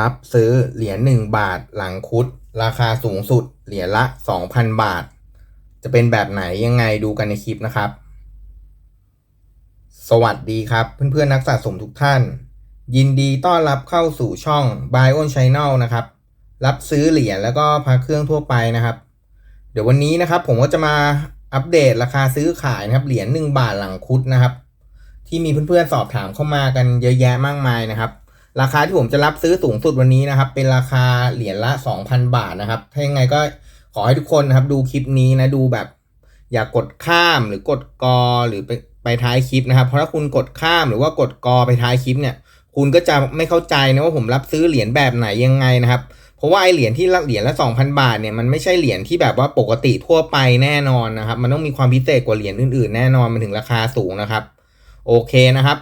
รับซื้อเหรียญหนึ่งบาทหลังคุด ราคาสูงสุดเหรียญละสองพันบาท จะเป็นแบบไหนยังไงดูกันในคลิปนะครับ สวัสดีครับเพื่อนๆนักสะสมทุกท่าน ยินดีต้อนรับเข้าสู่ช่อง Buy on Channel นะครับ รับซื้อเหรียญแล้วก็พระเครื่องทั่วไปนะครับ เดี๋ยววันนี้นะครับผมก็จะมาอัปเดตราคาซื้อขายนะครับเหรียญ1บาทหลังคุดนะครับ ที่มีเพื่อนๆสอบถามเข้ามากันเยอะแยะมากมายนะครับ ราคาที่ผมจะรับซื้อสูงสุดวันนี้นะครับ เป็นราคาเหรียญละ 2,000 บาทนะครับ ถ้ายังไงก็ขอให้ทุกคนนะครับ ดูคลิปนี้นะดูแบบ อย่ากดข้ามหรือกดกอหรือไปไปท้ายคลิปนะครับ เพราะถ้าคุณกดข้ามหรือว่ากดกอไปท้ายคลิปเนี่ย คุณก็จะไม่เข้าใจนะว่าผมรับซื้อเหรียญแบบไหนยังไงนะครับ เพราะว่าไอเหรียญที่รักเหรียญละ2,000 บาทเนี่ยมันไม่ใช่เหรียญที่แบบว่าปกติทั่วไปแน่นอนนะครับ มันต้องมีความพิเศษกว่าเหรียญอื่นๆ แน่นอนมันถึงราคาสูงนะครับ โอเคนะครับ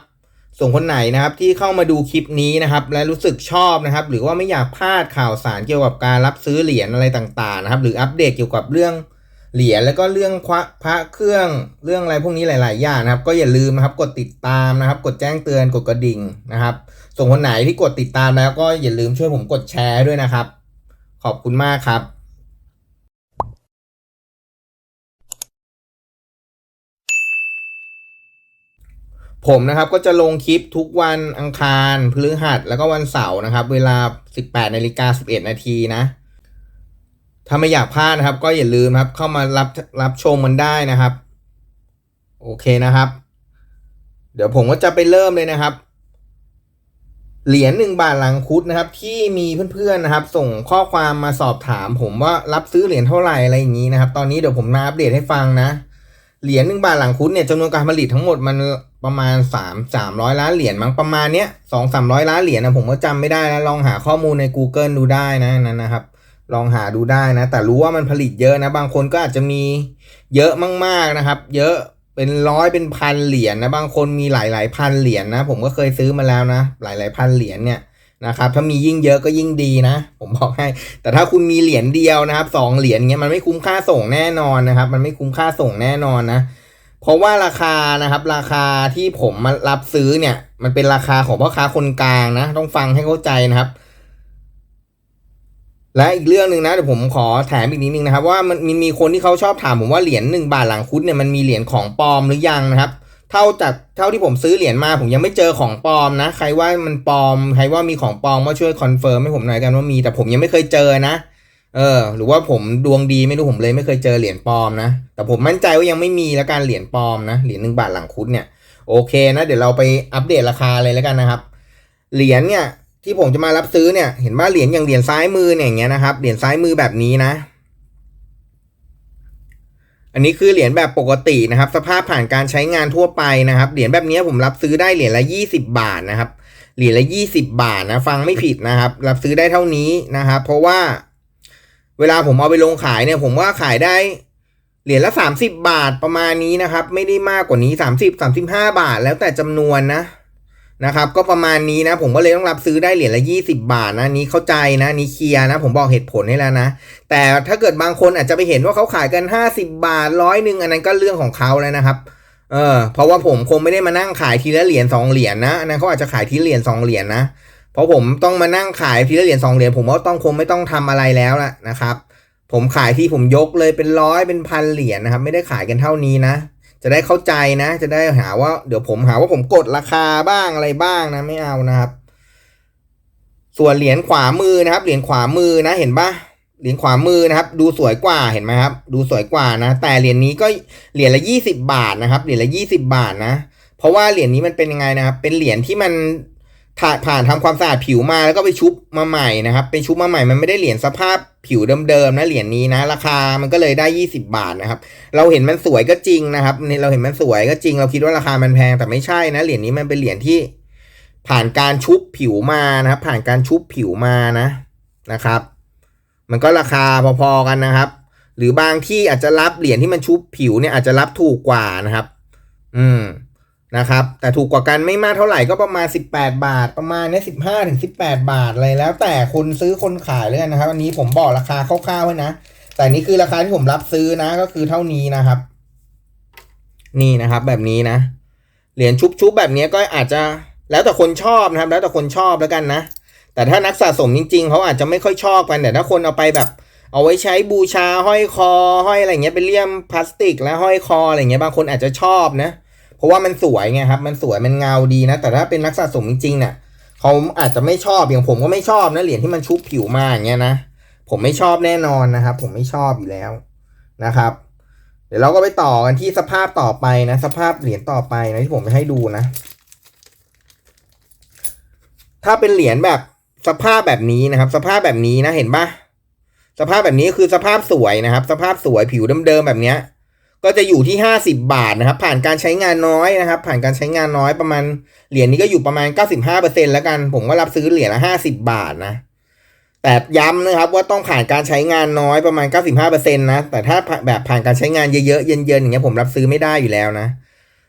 ส่วนคนไหนนะครับที่เข้ามาดูคลิปนี้นะครับ และรู้สึกชอบนะครับ หรือว่าไม่อยากพลาดข่าวสารเกี่ยวกับการรับซื้อเหรียญอะไรต่างๆนะครับ หรืออัปเดตเกี่ยวกับเรื่องเหรียญแล้วก็เรื่องพระพระเครื่องเรื่องอะไรพวกนี้หลาย ๆ อย่างนะครับ ก็อย่าลืมนะครับ กดติดตามนะครับ กดแจ้งเตือนกดกระดิ่งนะครับ ส่วนคนไหนที่กดติดตามแล้วก็อย่าลืมช่วยผมกดแชร์ด้วยนะครับ ขอบคุณมากครับ ผมนะครับก็จะลงคลิปทุกวันอังคารพฤหัสแล้วก็วันเสาร์นะครับ เวลา 18นาฬิกา11 นาทีนะ ถ้าไม่อยากพลาดนะครับ ก็อย่าลืมครับเข้ามารับรับชมมันได้นะครับ โอเคนะครับ เดี๋ยวผมก็จะไปเริ่มเลยนะครับ เหรียญหนึ่งบาทหลังคุดนะครับ ที่มีเพื่อนๆนะครับ ส่งข้อความมาสอบถาม ผมว่ารับซื้อเหรียญเท่าไหร่อะไรอย่างนี้นะครับ ตอนนี้เดี๋ยวผมมาอัปเดตให้ฟังนะ เหรียญหนึ่งบาทหลังคุดเนี่ยจำนวนการผลิตทั้งหมดมันประมาณสามสามร้อยล้านเหรียญมั้งประมาณเนี้ยสองสามร้อยล้านเหรียญนะผมก็จำไม่ได้แล้วลองหาข้อมูลใน Google ดูได้นะนั้นนะครับ ลองหาดูได้นะ แต่รู้ว่ามันผลิตเยอะนะ บางคนก็อาจจะมีเยอะมากๆนะครับ เยอะเป็นร้อยเป็นพันเหรียญนะ บางคนมีหลายๆพันเหรียญนะ ผมก็เคยซื้อมาแล้วนะ หลายๆพันเหรียญเนี่ย นะครับถ้ามียิ่งเยอะก็ยิ่งดีนะ ผมบอกให้ แต่ถ้าคุณมีเหรียญเดียวนะครับสองเหรียญเงี้ยมันไม่คุ้มค่าส่งแน่นอนนะครับ มันไม่คุ้มค่าส่งแน่นอนนะเพราะว่าราคานะครับ ราคาที่ผมมารับซื้อเนี่ย มันเป็นราคาของพ่อค้าคนกลางนะ ต้องฟังให้เข้าใจนะครับ และอีกเรื่องหนึ่งนะเดี๋ยวผมขอแถมอีกนิดนึงนะครับ ว่ามันมีมีคนที่เขาชอบถามผมว่าเหรียญหนึ่งบาทหลังคุดเนี่ยมันมีเหรียญของปลอมหรือยังนะครับ เท่าจากเท่าที่ผมซื้อเหรียญมาผมยังไม่เจอของปลอมนะ ใครว่ามันปลอม ใครว่ามีของปลอมก็ช่วยคอนเฟิร์มให้ผมหน่อยกันว่ามีแต่ผมยังไม่เคยเจอนะ เออ หรือว่าผมดวงดีไม่รู้ผมเลยไม่เคยเจอเหรียญปลอมนะ แต่ผมมั่นใจว่ายังไม่มีแล้วการเหรียญปลอมนะเหรียญหนึ่งบาทหลังคุดเนี่ยโอเคนะเดี๋ยวเราไปอัปเดตราคาเลยแล้วกันนะครับ เหรียญเนี่ยที่ผมจะมารับซื้อเนี่ยเห็นว่าเหรียญอย่างเหรียญซ้ายมือเนี่ยอย่างเงี้ยนะครับเหรียญซ้ายมือแบบนี้นะ อันนี้คือเหรียญแบบปกตินะครับ สภาพผ่านการใช้งานทั่วไปนะครับ เหรียญแบบนี้ผมรับซื้อได้เหรียญละยี่สิบาทนะครับ เหรียญละยี่สิบาทนะ ฟังไม่ผิดนะครับ รับซื้อได้เท่านี้นะครับ เพราะว่า เวลาผมเอาไปลงขายเนี่ย ผมว่าขายได้เหรียญละสามสิบบาทประมาณนี้นะครับ ไม่ได้มากกว่านี้สามสิบสามสิบห้าบาท แล้วแต่จำนวนนะ นะครับก็ประมาณนี้นะผมก็เลยต้องรับซื้อได้เหรียญละยี่สิบาทนะนี้เข้าใจนะนี้เคลียร์นะ ผมบอกเหตุผลให้แล้วนะ แต่ถ้าเกิดบางคนอาจจะไปเห็นว่าเขาขายกันห้าสิบาทร้อยหนึ่งอันนั้นก็เรื่องของเขาแล้วนะครับเออเพราะว่าผมคงไม่ได้มานั่งขายทีละเหรียญสองเหรียญนะอันนั้นเขาอาจจะขายทีเหรียญสองเหรียญนะเพราะผมต้องมานั่งขายทีละเหรียญสองเหรียญผมก็ต้องคงไม่ต้องทำอะไรแล้วละนะครับ ผมขายที่ผมยกเลยเป็นร้อยเป็นพันเหรียญนะครับ ไม่ได้ขายกันเท่านี้นะ จะได้เข้าใจนะ จะได้หาว่าเดี๋ยวผมหาว่าผมกดราคาบ้างอะไรบ้างนะไม่เอานะครับ ส่วนเหรียญขวามือนะครับ เหรียญขวามือนะเห็นปะเหรียญขวามือนะครับ ดูสวยกว่าเห็นไหมครับ ดูสวยกว่านะ แต่เหรียญนี้ก็เหรียญละยี่สิบาทนะครับ เหรียญละยี่สิบาทนะ เพราะว่าเหรียญนี้มันเป็นยังไงนะครับ เป็นเหรียญที่มัน ผ่านผ่านทำความสะอาดผิวมาแล้วก็ไปชุบมาใหม่นะครับเป็นชุบมาใหม่มันไม่ได้เหรียญสภาพผิวเดิมๆนะเหรียญนี้นะ ราคามันก็เลยได้ 20 บาทนะครับ เราเห็นมันสวยก็จริงนะครับเราเห็นมันสวยก็จริง เราคิดว่าราคามันแพงแต่ไม่ใช่นะเหรียญนี้มันเป็นเหรียญที่ ผ่านการชุบผิวมานะครับ ผ่านการชุบผิวมานะนะครับ มันก็ราคาพอๆกันนะครับ หรือบางที่อาจจะรับเหรียญที่มันชุบผิวเนี่ยอาจจะรับถูกกว่านะครับ อืม นะครับ แต่ถูกกว่ากันไม่มากเท่าไหร่ก็ประมาณ 18 บาท ประมาณนี้ย15ถึง18บาทอะไรแล้ว แต่คนซื้อคนขายเลยนะครับ อันนี้ผมบอกราคาคร่าวๆไว้นะ แต่นี่คือราคาที่ผมรับซื้อนะก็คือเท่านี้นะครับ นี่นะครับแบบนี้นะ เหรียญชุบๆแบบนี้ก็อาจจะแล้วแต่คนชอบนะครับ แล้วแต่คนชอบแล้วกันนะ แต่ถ้านักสะสมจริง ๆเขาอาจจะไม่ค่อยชอบกันแต่ถ้าคนเอาไปแบบเอาไว้ใช้บูชาห้อยคอ ห้อยอะไรเงี้ยเป็นเลี่ยมพลาสติก แล้วห้อยคออะไรเงี้ยบางคนอาจจะชอบนะเพราะว่ามันสวยไงครับ มันสวยมันเงาดีนะ แต่ถ้าเป็นนักสะสมจริงๆเนี่ยเขาอาจจะไม่ชอบอย่างผมก็ไม่ชอบนะเหรียญที่มันชุบผิวมาอย่างเงี้ยนะผมไม่ชอบแน่นอนนะครับ ผมไม่ชอบอยู่แล้วนะครับ เดี๋ยวเราก็ไปต่อกันที่สภาพต่อไปนะ สภาพเหรียญต่อไปนะที่ผมจะให้ดูนะ ถ้าเป็นเหรียญแบบสภาพแบบนี้นะครับ สภาพแบบนี้นะเห็นปะสภาพแบบนี้คือสภาพสวยนะครับ สภาพสวยผิวเดิมๆแบบเนี้ย ก็จะอยู่ที่ห้าสิบาทนะครับ ผ่านการใช้งานน้อยนะครับ ผ่านการใช้งานน้อยประมาณเหรียญนี้ก็อยู่ประมาณเก้าสิบห้าเปอร์เซ็นแล้วกัน ผมก็รับซื้อเหรียญละห้าสิบาทนะ แต่ย้ำนะครับว่าต้องผ่านการใช้งานน้อยประมาณเก้าสิบห้าเปอร์เซ็นนะ แต่ถ้าแบบผ่านการใช้งานเยอะๆ เย็นๆอย่างเงี้ยผมรับซื้อไม่ได้อยู่แล้วนะ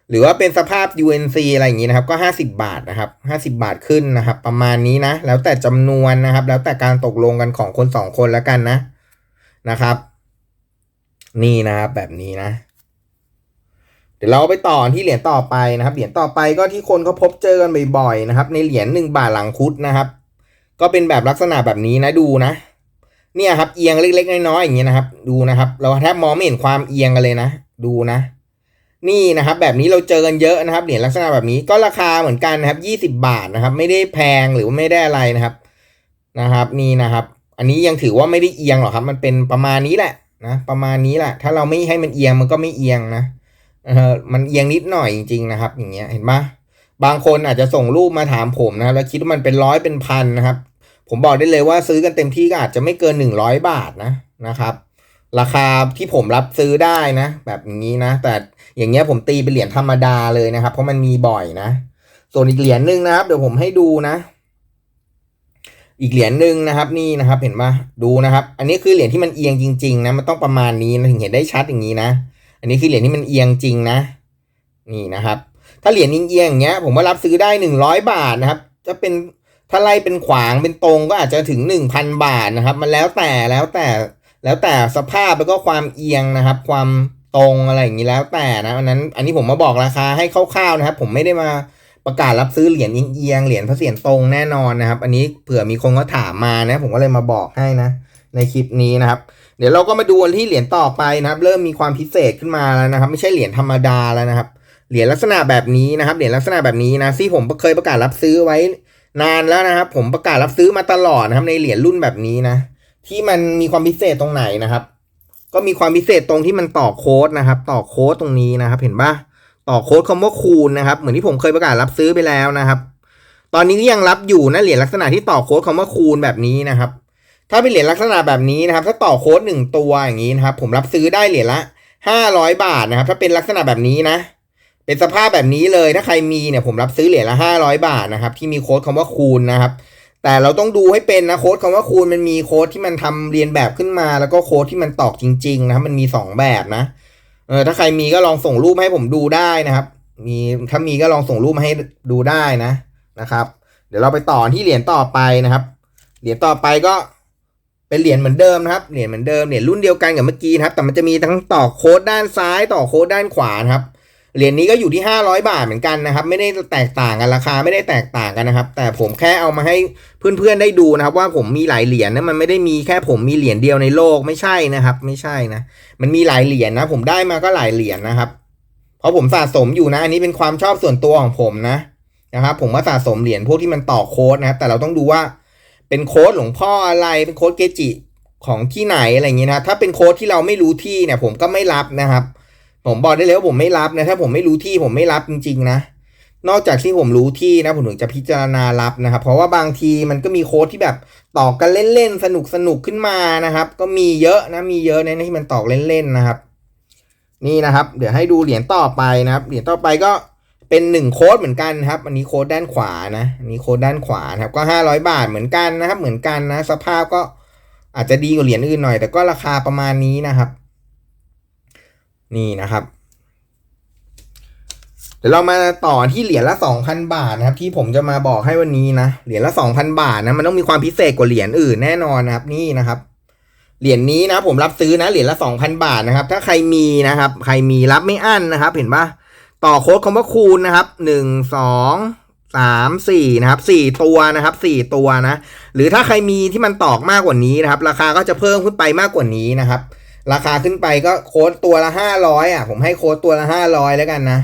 หรือว่าเป็นสภาพ UNC อะไรอย่างงี้นะครับ ก็ห้าสิบาทนะครับห้าสิบาทขึ้นนะครับ ประมาณนี้นะ แล้วแต่จำนวนนะครับ แล้วแต่การตกลงกันของคนสองคนแล้วกันนะนะครับ นี่นะครับแบบนี้นะ เดี๋ยวเราไปต่อที่เหรียญต่อไปนะครับ เหรียญต่อไปก็ที่คนเขาพบเจอกันบ่อยๆนะครับ ในเหรียญหนึ่งบาทหลังคุดนะครับ ก็เป็นแบบลักษณะแบบนี้นะดูนะเนี่ยครับเอียงเล็กๆน้อยๆอย่างเงี้ยนะครับ ดูนะครับ เราแทบมองไม่เห็นความเอียงกันเลยนะ ดูนะ นี่นะครับ แบบนี้เราเจอกันเยอะนะครับเหรียญลักษณะแบบนี้ก็ราคาเหมือนกันนะครับยี่สิบาทนะครับ ไม่ได้แพงหรือว่าไม่ได้อะไรนะครับนะครับ นี่นะครับ อันนี้ยังถือว่าไม่ได้เอียงหรอกครับ มันเป็นประมาณนี้แหละ นะประมาณนี้แหละ ถ้าเราไม่ให้มันเอียงมันก็ไม่เอียงนะเออมันเอียงนิดหน่อยจริงๆนะครับ อย่างเงี้ยเห็นปะบางคนอาจจะส่งรูปมาถามผมนะแล้วคิดว่ามันเป็นร้อยเป็นพันนะครับ ผมบอกได้เลยว่าซื้อกันเต็มที่ก็อาจจะไม่เกินหนึ่งร้อยบาทนะนะครับ ราคาที่ผมรับซื้อได้นะ แบบนี้นะ แต่อย่างเงี้ยผมตีเป็นเหรียญธรรมดาเลยนะครับ เพราะมันมีบ่อยนะ ส่วนอีกเหรียญหนึ่งนะครับ เดี๋ยวผมให้ดูนะ อีกเหรียญหนึ่งนะครับนี่นะครับเห็นปะดูนะครับ อันนี้คือเหรียญที่มันเอียงจริงๆนะมันต้องประมาณนี้นะถึงเห็นได้ชัดอย่างนี้นะ อันนี้คือเหรียญที่มันเอียงจริงนะ นี่นะครับ ถ้าเหรียญเอียงๆอย่างเงี้ย ผมว่ารับซื้อได้หนึ่งร้อยบาทนะครับจะเป็นถ้าไล่เป็นขวางเป็นตรงก็อาจจะถึงหนึ่งพันบาทนะครับ มันแล้วแต่แล้วแต่แล้วแต่สภาพแล้วก็ความเอียงนะครับ ความตรงอะไรอย่างนี้แล้วแต่นะอันนั้น อันนี้ผมมาบอกราคาให้คร่าวๆนะครับ ผมไม่ได้มา ประกาศรับซื้อเหรียญเอียงเหรียญพระเศียรตรงแน่นอนนะครับ อันนี้เผื่อมีคนก็ถามมานะ ผมก็เลยมาบอกให้นะ ในคลิปนี้นะครับ เดี๋ยวเราก็มาดูที่เหรียญต่อไปนะครับ เริ่มมีความพิเศษขึ้นมาแล้วนะครับ ไม่ใช่เหรียญธรรมดาแล้วนะครับ เหรียญลักษณะแบบนี้นะครับ เหรียญลักษณะแบบนี้นะที่ผมเคยประกาศรับซื้อไว้นานแล้วนะครับ ผมประกาศรับซื้อมาตลอดนะครับ ในเหรียญรุ่นแบบนี้นะ ที่มันมีความพิเศษตรงไหนนะครับ ก็มีความพิเศษตรงที่มันต่อโค้ดนะครับ ต่อโค้ดตรงนี้นะครับ เห็นปะ ต่อโค้ดคำว่าคูณนะครับ เหมือนที่ผมเคยประกาศรับซื้อไปแล้วนะครับ ตอนนี้ก็ยังรับอยู่นะเหรียญลักษณะที่ต่อโค้ดคำว่าคูณแบบนี้นะครับ ถ้าเป็นเหรียญลักษณะแบบนี้นะครับ ถ้าต่อโค้ดหนึ่งตัวอย่างนี้นะครับ ผมรับซื้อได้เหรียญละห้าร้อยบาทนะครับ ถ้าเป็นลักษณะแบบนี้นะ เป็นสภาพแบบนี้เลยถ้าใครมีเนี่ยผมรับซื้อเหรียญละห้าร้อยบาทนะครับ ที่มีโค้ดคำว่าคูณนะครับ แต่เราต้องดูให้เป็นนะโค้ดคำว่าคูณมันมีโค้ดที่มันทำเรียนแบบขึ้นมา แล้วก็โค้ดที่มันตอกจริง ๆ นะครับ มันมีสองแบบนะ เออถ้าใครมีก็ลองส่งรูปให้ผมดูได้นะครับ มีถ้ามีก็ลองส่งรูปมาให้ดูได้นะนะครับ เดี๋ยวเราไปต่อที่เหรียญต่อไปนะครับ เหรียญต่อไปก็เป็นเหรียญเหมือนเดิมนะครับ เหรียญเหมือนเดิมเหรียญรุ่นเดียวกันกับเมื่อกี้นะครับ แต่มันจะมีทั้งต่อโค้ดด้านซ้าย ต่อโค้ดด้านขวานะครับ เหรียญนี้ก็อยู่ที่ 500 บาทเหมือนกันนะครับ ไม่ได้แตกต่างกันราคาไม่ได้แตกต่างกันนะครับ แต่ผมแค่เอามาให้เพื่อนๆได้ดูนะครับ ว่าผมมีหลายเหรียญนะมันไม่ได้มีแค่ผมมีเหรียญเดียวในโลกไม่ใช่นะครับ ไม่ใช่นะมันมีหลายเหรียญนะ ผมได้มาก็หลายเหรียญนะครับ เพราะผมสะสมอยู่นะ อันนี้เป็นความชอบส่วนตัวของผมนะนะครับ ผมว่าสะสมเหรียญพวกที่มันต่อโค้ดนะครับ แต่เราต้องดูว่าเป็นโค้ดหลวงพ่ออะไรเป็นโค้ดเกจิของที่ไหนอะไรอย่างงี้นะถ้าเป็นโค้ดที่เราไม่รู้ที่เนี่ย ผมก็ไม่รับนะครับ ผมบอกได้เลยว่าผมไม่รับนะถ้าผมไม่รู้ที่ผมไม่รับจริงๆนะ นอกจากที่ผมรู้ที่นะผมถึงจะพิจารณารับนะครับ เพราะว่าบางทีมันก็มีโค้ดที่แบบตอกกันเล่นๆสนุกสนุกๆขึ้นมานะครับ ก็มีเยอะนะมีเยอะในะที่มันตอกเล่นๆนะครับ นี่นะครับ เดี๋ยวให้ดูเหรียญต่อไปนะครับ เหรียญต่อไปก็เป็นหนึ่งโค้ดเหมือนกันครับ อันนี้โค้ดด้านขวานะอันนี้โค้ดด้านขวานะครับก็ห้าร้อยบาทเหมือนกันนะครับ เหมือนกันนะ สภาพก็อาจจะดีกว่าเหรียญอื่นหน่อย แต่ก็ราคาประมาณนี้นะครับ นี่นะครับ เดี๋ยวเรามาต่อที่เหรียญละสองพันบาทนะครับ ที่ผมจะมาบอกให้วันนี้นะเหรียญละสองพันบาทนะมันต้องมีความพิเศษกว่าเหรียญอื่นแน่นอนนะครับ นี่นะครับเหรียญนี้นะผมรับซื้อนะเหรียญละสองพันบาทนะครับ ถ้าใครมีนะครับ ใครมีรับไม่อั้นนะครับ เห็นปะต่อโค้ดคำว่าคูณนะครับหนึ่งสองสามสี่นะครับสี่ตัวนะครับสี่ตัวนะ หรือถ้าใครมีที่มันตอกมากกว่านี้นะครับ ราคาก็จะเพิ่มขึ้นไปมากกว่านี้นะครับ ราคาขึ้นไปก็โค้ดตัวละห้าร้อยอะ ผมให้โค้ดตัวละห้าร้อยแล้วกันนะ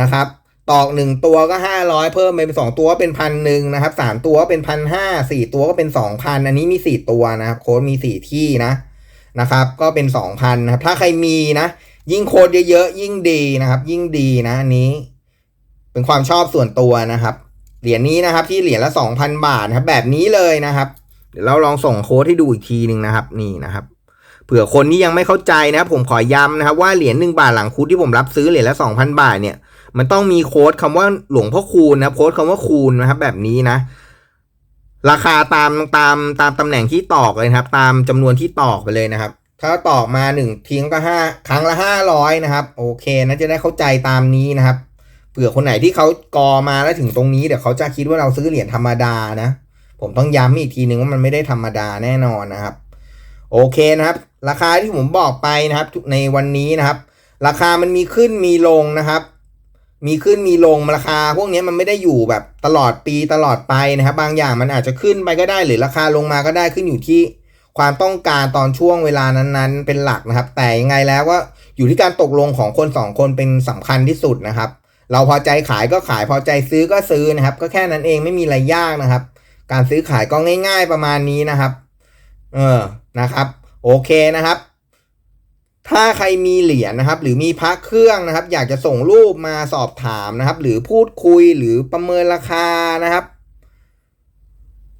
นะครับ ตอกหนึ่งตัวก็ห้าร้อยเพิ่มไปเป็นสองตัวก็เป็นพันหนึ่งนะครับสามตัวก็เป็นพันห้าสี่ตัวก็เป็นสองพันอันนี้มีสี่ตัวนะครับโค้ดมีสี่ที่นะนะครับ ก็เป็นสองพันนะครับ ถ้าใครมีนะ ยิ่งโค้ดเยอะๆยิ่งดีนะครับ ยิ่งดีนะอันนี้ เป็นความชอบส่วนตัวนะครับเหรียญนี้นะครับที่เหรียญละสองพันบาทนะครับ แบบนี้เลยนะครับ เดี๋ยวเราลองส่งโค้ดให้ดูอีกทีหนึ่งนะครับ นี่นะครับ เผื่อคนที่ยังไม่เข้าใจนะครับผมขอย้ำนะครับว่าเหรียญหนึ่งบาทหลังคุดที่ผมรับซื้อเหรียญละสองพันบาทเนี่ยมันต้องมีโค้ดคำว่าหลวงพ่อคูณนะโค้ดคำว่าคูณนะครับแบบนี้นะ ราคาตามตามตามตำแหน่งที่ตอกเลยครับ ตามจำนวนที่ตอกไปเลยนะครับ ถ้าตอกมาหนึ่งทิ้งก็ห้าครั้งละห้าร้อยนะครับ โอเคนะจะได้เข้าใจตามนี้นะครับเผื่อคนไหนที่เขากอมาแล้วถึงตรงนี้เดี๋ยวเขาจะคิดว่าเราซื้อเหรียญธรรมดานะ ผมต้องย้ำอีกทีหนึ่งว่ามันไม่ได้ธรรมดาแน่นอนนะครับ โอเคนะครับ ราคาที่ผมบอกไปนะครับในวันนี้นะครับ ราคามันมีขึ้นมีลงนะครับ มีขึ้นมีลงราคา พวกนี้มันไม่ได้อยู่แบบตลอดปีตลอดไปนะครับ บางอย่างมันอาจจะขึ้นไปก็ได้ หรือราคาลงมาก็ได้ขึ้นอยู่ที่ความต้องการตอนช่วงเวลานั้นๆ เป็นหลักนะครับ แต่ยังไงแล้วก็อยู่ที่การตกลงของคนสองคนเป็นสำคัญที่สุดนะครับ เราพอใจขายก็ขายพอใจซื้อก็ซื้อนะครับ ก็แค่นั้นเองไม่มีอะไรยากนะครับ การซื้อขายก็ง่าย ๆประมาณนี้นะครับ เออนะครับ โอเคนะครับ ถ้าใครมีเหรียญนะครับ หรือมีพระเครื่องนะครับ อยากจะส่งรูปมาสอบถามนะครับ หรือพูดคุยหรือประเมินราคานะครับ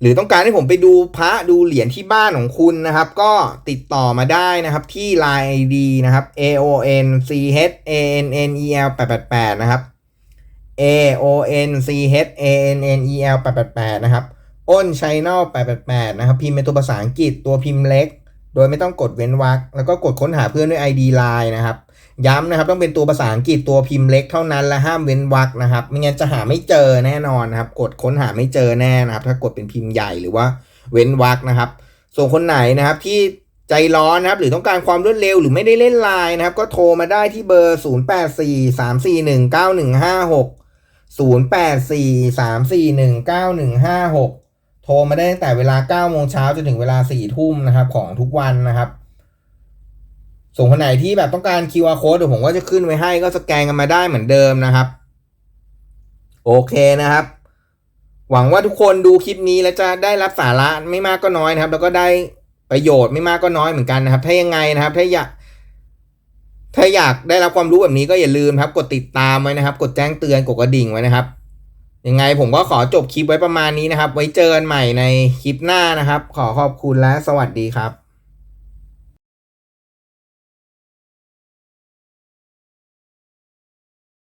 หรือต้องการให้ผมไปดูพระดูเหรียญที่บ้านของคุณนะครับ ก็ติดต่อมาได้นะครับที่ Line ID นะครับ A O N C H A N N E L 888นะครับ A O N C H A N N E L 888นะครับ อ้น Channel 888 นะครับ พิมพ์เป็นตัวภาษาอังกฤษตัวพิมพ์เล็ก โดยไม่ต้องกดเว้นวรรคแล้วก็กดค้นหาเพื่อนด้วย ID Line นะครับ ย้ำนะครับต้องเป็นตัวภาษาอังกฤษตัวพิมพ์เล็กเท่านั้นและห้ามเว้นวรรคนะครับ ไม่งั้นจะหาไม่เจอแน่นอนนะครับ กดค้นหาไม่เจอแน่นะครับ ถ้ากดเป็นพิมพ์ใหญ่หรือว่าเว้นวรรคนะครับ ส่วนคนไหนนะครับที่ใจร้อนนะครับ หรือต้องการความรวดเร็วหรือไม่ได้เล่นไลน์นะครับ ก็โทรมาได้ที่เบอร์ 0843419156 0843419156 โทรมาได้ตั้งแต่เวลา9โมงเช้าจนถึงเวลา4ทุ่มนะครับ ของทุกวันนะครับ ส่วนคนไหนที่แบบต้องการ QR code เดี๋ยวผมก็จะขึ้นไว้ให้ก็สแกนกันมาได้เหมือนเดิมนะครับ โอเคนะครับ หวังว่าทุกคนดูคลิปนี้แล้วจะได้รับสาระไม่มากก็น้อยนะครับ แล้วก็ได้ประโยชน์ไม่มากก็น้อยเหมือนกันนะครับ ถ้ายังไงนะครับ ถ้าอยากถ้าอยากได้รับความรู้แบบนี้ก็อย่าลืมครับ กดติดตามไว้นะครับ กดแจ้งเตือนกดกระดิ่งไว้นะครับ ยังไงผมก็ขอจบคลิปไว้ประมาณนี้นะครับ ไว้เจอกันใหม่ในคลิปหน้านะครับ ขอขอบคุณและสวัสดีครับ